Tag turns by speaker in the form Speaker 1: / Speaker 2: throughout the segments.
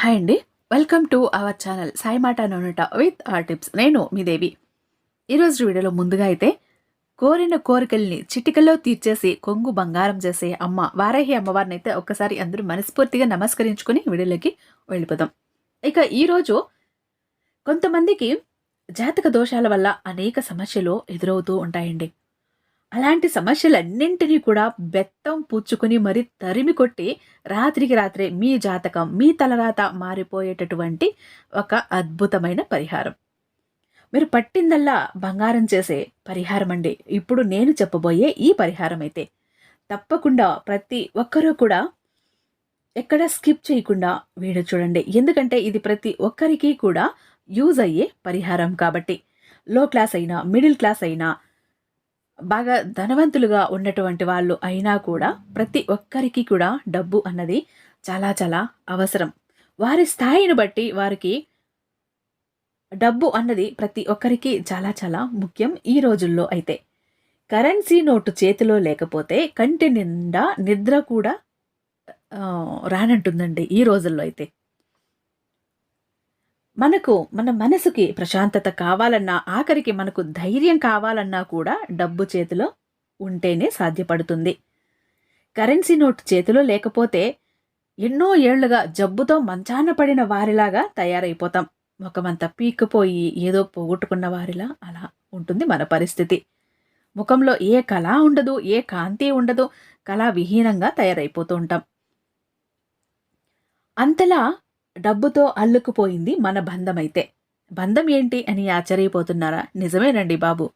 Speaker 1: Hi అండి. Welcome to our channel Sai మాట నోనట విత్ ఆర్ టిప్స్ నేను మీ దేవి. ఈరోజు వీడియోలో ముందుగా అయితే కోరిన కోరికల్ని చిటికల్లో తీర్చేసి కొంగు బంగారం చేసే అమ్మ వారాహి అమ్మవారిని అయితే ఒక్కసారి అందరూ మనస్ఫూర్తిగా నమస్కరించుకుని వీడియోలోకి వెళ్ళిపోదాం. ఇక ఈరోజు కొంతమందికి జాతక దోషాల వల్ల అనేక సమస్యలు ఎదురవుతూ ఉంటాయండి. అలాంటి సమస్యలన్నింటినీ కూడా బెత్తం పుచ్చుకుని మరి తరిమి కొట్టి రాత్రికి రాత్రే మీ జాతకం మీ తలరాత మారిపోయేటటువంటి ఒక అద్భుతమైన పరిహారం. మీరు పట్టిందల్లా బంగారం చేసే పరిహారం అండి ఇప్పుడు నేను చెప్పబోయే ఈ పరిహారం అయితే తప్పకుండా ప్రతి ఒక్కరూ కూడా ఎక్కడ స్కిప్ చేయకుండా వీడియో చూడండి. ఎందుకంటే ఇది ప్రతి ఒక్కరికి కూడా యూజ్ అయ్యే పరిహారం కాబట్టి. లో క్లాస్ అయినా మిడిల్ క్లాస్ అయినా బాగా ధనవంతులుగా ఉన్నటువంటి వాళ్ళు అయినా కూడా ప్రతి ఒక్కరికి కూడా డబ్బు అన్నది చాలా చాలా అవసరం. వారి స్థాయిని బట్టి వారికి డబ్బు అన్నది ప్రతి ఒక్కరికి చాలా చాలా ముఖ్యం ఈ రోజుల్లో అయితే. కరెన్సీ నోటు చేతిలో లేకపోతే కంటి నిండా నిద్ర కూడా రానంటుందండి ఈ రోజుల్లో అయితే. మనకు మన మనసుకి ప్రశాంతత కావాలన్నా ఆఖరికి మనకు ధైర్యం కావాలన్నా కూడా డబ్బు చేతిలో ఉంటేనే సాధ్యపడుతుంది. కరెన్సీ నోట్ చేతిలో లేకపోతే ఎన్నో ఏళ్ళుగా జబ్బుతో మంచాన పడిన వారిలాగా తయారైపోతాం. ముఖమంతా పీక్కుపోయి ఏదో పోగొట్టుకున్న వారిలా అలా ఉంటుంది మన పరిస్థితి. ముఖంలో ఏ కళ ఉండదు ఏ కాంతి ఉండదు కళా విహీనంగా తయారైపోతూ ఉంటాం. అంతలా డబ్బుతో అల్లుకుపోయింది మన బంధమైతే. బంధం ఏంటి అని ఆశ్చర్యపోతున్నారా? నిజమేనండి బాబు.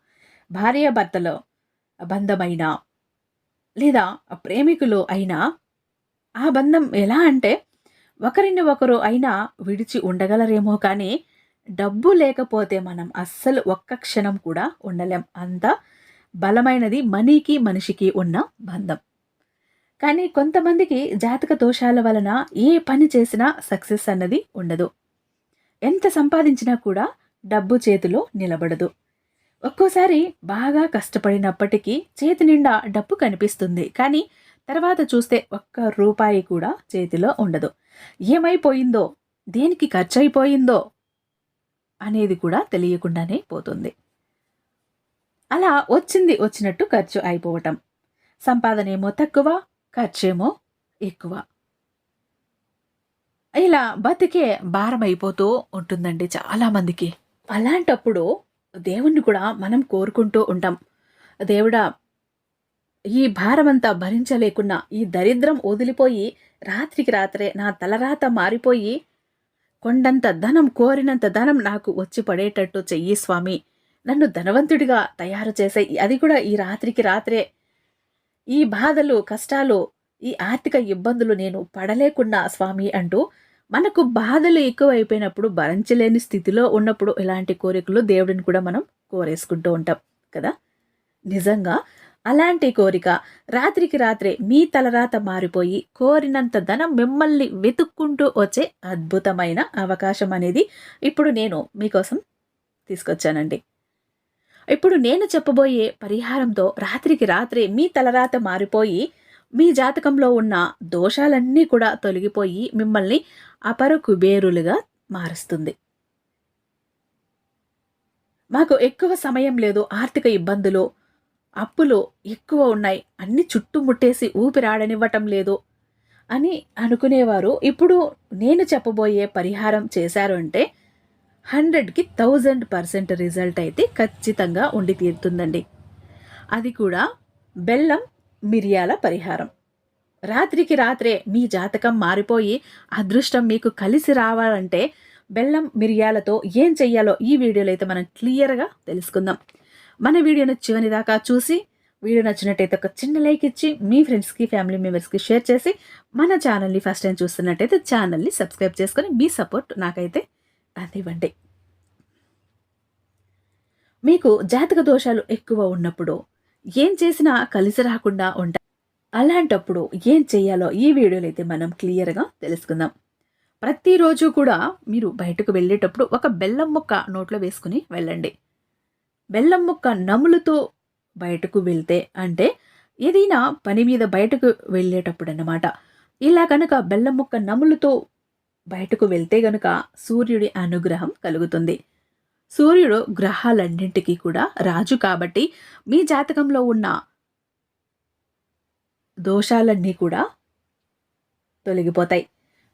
Speaker 1: భార్యాభర్తలో బంధమైనా? లేదా ప్రేమికులు అయినా? ఆ బంధం ఎలా అంటే ఒకరిని ఒకరు అయినా విడిచి ఉండగలరేమో కానీ డబ్బు లేకపోతే మనం అస్సలు ఒక్క క్షణం కూడా ఉండలేం. అంత బలమైనది మనీకి మనిషికి ఉన్న బంధం. కానీ కొంతమందికి జాతక దోషాల వలన ఏ పని చేసినా సక్సెస్ అన్నది ఉండదు. ఎంత సంపాదించినా కూడా డబ్బు చేతిలో నిలబడదు. ఒక్కోసారి బాగా కష్టపడినప్పటికీ చేతి నిండా డబ్బు కనిపిస్తుంది. కానీ తర్వాత చూస్తే ఒక్క రూపాయి కూడా చేతిలో ఉండదు. ఏమైపోయిందో దేనికి ఖర్చు అయిపోయిందో అనేది కూడా తెలియకుండానే పోతుంది. అలా వచ్చింది వచ్చినట్టు ఖర్చు అయిపోవటం. సంపాదన ఏమో తక్కువ ఖర్చేమో ఎక్కువ. ఇలా బతికే భారం అయిపోతూ ఉంటుందండి చాలామందికి. అలాంటప్పుడు దేవుణ్ణి కూడా మనం కోరుకుంటూ ఉంటాం. దేవుడా ఈ భారమంతా భరించలేకున్నా ఈ దరిద్రం వదిలిపోయి రాత్రికి రాత్రే నా తలరాత మారిపోయి కొండంత ధనం కోరినంత ధనం నాకు వచ్చి పడేటట్టు చెయ్యి స్వామి. నన్ను ధనవంతుడిగా తయారు చేసే అది కూడా ఈ రాత్రికి రాత్రే ఈ బాధలు కష్టాలు ఈ ఆర్థిక ఇబ్బందులు నేను పడలేకున్నా స్వామి అంటూ మనకు బాధలు ఎక్కువైపోయినప్పుడు భరించలేని స్థితిలో ఉన్నప్పుడు ఇలాంటి కోరికలు దేవుడిని కూడా మనం కోరేసుకుంటూ ఉంటాం కదా? నిజంగా అలాంటి కోరిక రాత్రికి రాత్రే మీ తలరాత మారిపోయి కోరినంత ధనం మిమ్మల్ని వెతుక్కుంటూ వచ్చే అద్భుతమైన అవకాశం అనేది ఇప్పుడు నేను మీకోసం తీసుకొచ్చానండి. ఇప్పుడు నేను చెప్పబోయే పరిహారంతో రాత్రికి రాత్రే మీ తలరాత మారిపోయి మీ జాతకంలో ఉన్న దోషాలన్నీ కూడా తొలగిపోయి మిమ్మల్ని అపర కుబేరులుగా మారుస్తుంది. మాకు ఎక్కువ సమయం లేదు ఆర్థిక ఇబ్బందులు అప్పులు ఎక్కువ ఉన్నాయి అన్ని చుట్టుముట్టేసి ఊపిరాడనివ్వటం లేదు అని అనుకునేవారు. ఇప్పుడు నేను చెప్పబోయే పరిహారం చేశారు అంటే హండ్రెడ్కి థౌజండ్ పర్సెంట్ రిజల్ట్ అయితే ఖచ్చితంగా ఉండి తీరుతుందండి. అది కూడా బెల్లం మిరియాల పరిహారం. రాత్రికి రాత్రే మీ జాతకం మారిపోయి అదృష్టం మీకు కలిసి రావాలంటే బెల్లం మిరియాలతో ఏం చెయ్యాలో ఈ వీడియోలో అయితే మనం క్లియర్గా తెలుసుకుందాం. మన వీడియోను చివరి దాకా చూసి వీడియో నచ్చినట్టయితే ఒక చిన్న లైక్ ఇచ్చి మీ ఫ్రెండ్స్కి ఫ్యామిలీ మెంబర్స్కి షేర్ చేసి మన ఛానల్ని ఫస్ట్ టైం చూస్తున్నట్టయితే ఛానల్ని సబ్స్క్రైబ్ చేసుకొని మీ సపోర్ట్ నాకైతే అందివ్వండి. మీకు జాతక దోషాలు ఎక్కువ ఉన్నప్పుడు ఏం చేసినా కలిసి రాకుండా ఉంటాయి అలాంటప్పుడు ఏం చేయాలో ఈ వీడియోలో అయితే మనం క్లియర్గా తెలుసుకుందాం. ప్రతిరోజు కూడా మీరు బయటకు వెళ్ళేటప్పుడు ఒక బెల్లం ముక్క నోట్లో వేసుకుని వెళ్ళండి. బెల్లం ముక్క నములుతో బయటకు వెళ్తే అంటే ఏదైనా పని మీద బయటకు వెళ్ళేటప్పుడు అన్నమాట. ఇలా కనుక బెల్లం ముక్క నములుతో బయటకు వెళ్తే గనుక సూర్యుడి అనుగ్రహం కలుగుతుంది. సూర్యుడు గ్రహాలన్నింటికీ కూడా రాజు కాబట్టి మీ జాతకంలో ఉన్న దోషాలన్నీ కూడా తొలగిపోతాయి.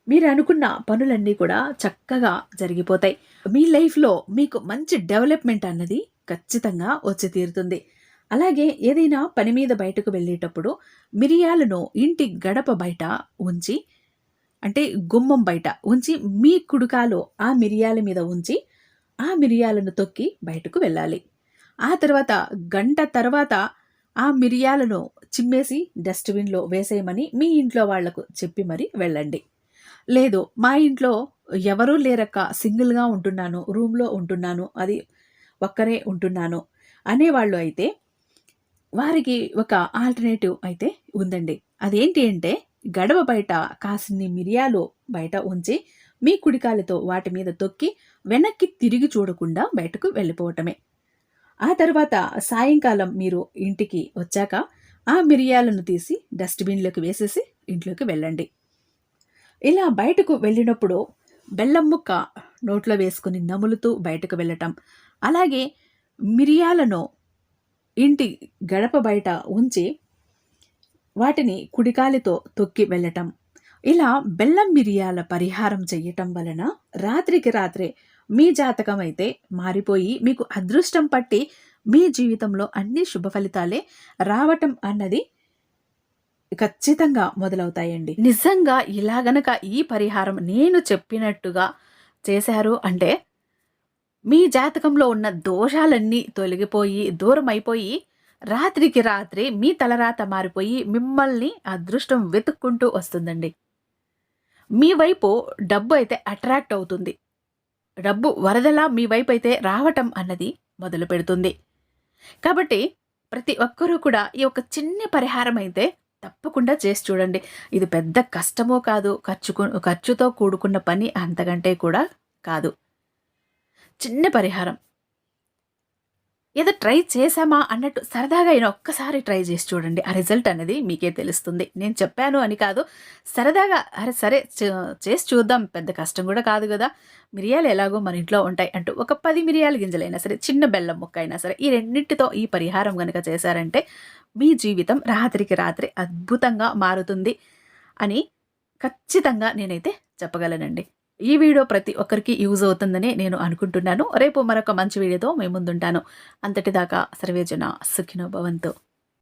Speaker 1: మీరు అనుకున్న పనులన్నీ కూడా చక్కగా జరిగిపోతాయి. మీ లైఫ్లో మీకు మంచి డెవలప్మెంట్ అన్నది ఖచ్చితంగా వచ్చి తీరుతుంది. అలాగే ఏదైనా పని మీద బయటకు వెళ్ళేటప్పుడు మిరియాలను ఇంటి గడప బయట ఉంచి అంటే గుమ్మం బయట ఉంచి మీ కుడుకాలో ఆ మిరియాల మీద ఉంచి ఆ మిరియాలను తొక్కి బయటకు వెళ్ళాలి. ఆ తర్వాత గంట తర్వాత ఆ మిరియాలను చిమ్మేసి డస్ట్బిన్లో వేసేయమని మీ ఇంట్లో వాళ్ళకు చెప్పి మరి వెళ్ళండి. లేదు మా ఇంట్లో ఎవరూ లేరక్క సింగిల్గా ఉంటున్నాను రూమ్లో ఉంటున్నాను అది ఒక్కరే ఉంటున్నాను అనేవాళ్ళు అయితే వారికి ఒక ఆల్టర్నేటివ్ అయితే ఉందండి. అదేంటి అంటే గడవ బయట కాసిన్ని మిరియాలు బయట ఉంచి మీ కుడికాలతో వాటి మీద తొక్కి వెనక్కి తిరిగి చూడకుండా బయటకు వెళ్ళిపోవటమే. ఆ తర్వాత సాయంకాలం మీరు ఇంటికి వచ్చాక ఆ మిరియాలను తీసి డస్ట్బిన్లోకి వేసేసి ఇంట్లోకి వెళ్ళండి. ఇలా బయటకు వెళ్ళినప్పుడు బెల్లం ముక్క నోట్లో వేసుకుని నములుతూ బయటకు వెళ్ళటం అలాగే మిరియాలను ఇంటి గడప బయట ఉంచి వాటిని కుడికాలితో తొక్కి వెళ్ళటం. ఇలా బెల్లం మిరియాల పరిహారం చెయ్యటం వలన రాత్రికి రాత్రే మీ జాతకం అయితే మారిపోయి మీకు అదృష్టం పట్టి మీ జీవితంలో అన్ని శుభ ఫలితాలే రావటం అన్నది ఖచ్చితంగా మొదలవుతాయండి. నిజంగా ఇలా గనక ఈ పరిహారం నేను చెప్పినట్టుగా చేశారు అంటే మీ జాతకంలో ఉన్న దోషాలన్నీ తొలగిపోయి దూరం అయిపోయి రాత్రికి రాత్రి మీ తలరాత మారిపోయి మిమ్మల్ని అదృష్టం వెతుక్కుంటూ వస్తుందండి. మీ వైపు డబ్బు అయితే అట్రాక్ట్ అవుతుంది. డబ్బు వరదలా మీ వైపు అయితే రావటం అన్నది మొదలు పెడుతుంది. కాబట్టి ప్రతి ఒక్కరూ కూడా ఈ ఒక చిన్న పరిహారం అయితే తప్పకుండా చేసి చూడండి. ఇది పెద్ద కష్టమో కాదు ఖర్చు ఖర్చుతో కూడుకున్న పని అంతకంటే కూడా కాదు. చిన్న పరిహారం. ఏదో ట్రై చేశామా అన్నట్టు సరదాగా అయినా ఒక్కసారి ట్రై చేసి చూడండి. ఆ రిజల్ట్ అనేది మీకే తెలుస్తుంది. నేను చెప్పాను అని కాదు. సరదాగా అరే సరే చేసి చూద్దాం. పెద్ద కష్టం కూడా కాదు కదా. మిరియాలు ఎలాగో మన ఇంట్లో ఉంటాయి అంటూ ఒక పది మిరియాల గింజలైనా సరే చిన్న బెల్లం ముక్క అయినా సరే ఈ రెండింటితో ఈ పరిహారం కనుక చేశారంటే మీ జీవితం రాత్రికి రాత్రి అద్భుతంగా మారుతుంది అని ఖచ్చితంగా నేనైతే చెప్పగలనండి. ఈ వీడియో ప్రతి ఒక్కరికి యూజ్ అవుతుందని నేను అనుకుంటున్నాను. రేపు మరొక మంచి వీడియోతో మేము ముందుంటాను. అంతటిదాకా సర్వేజన సుఖినో భవంతు.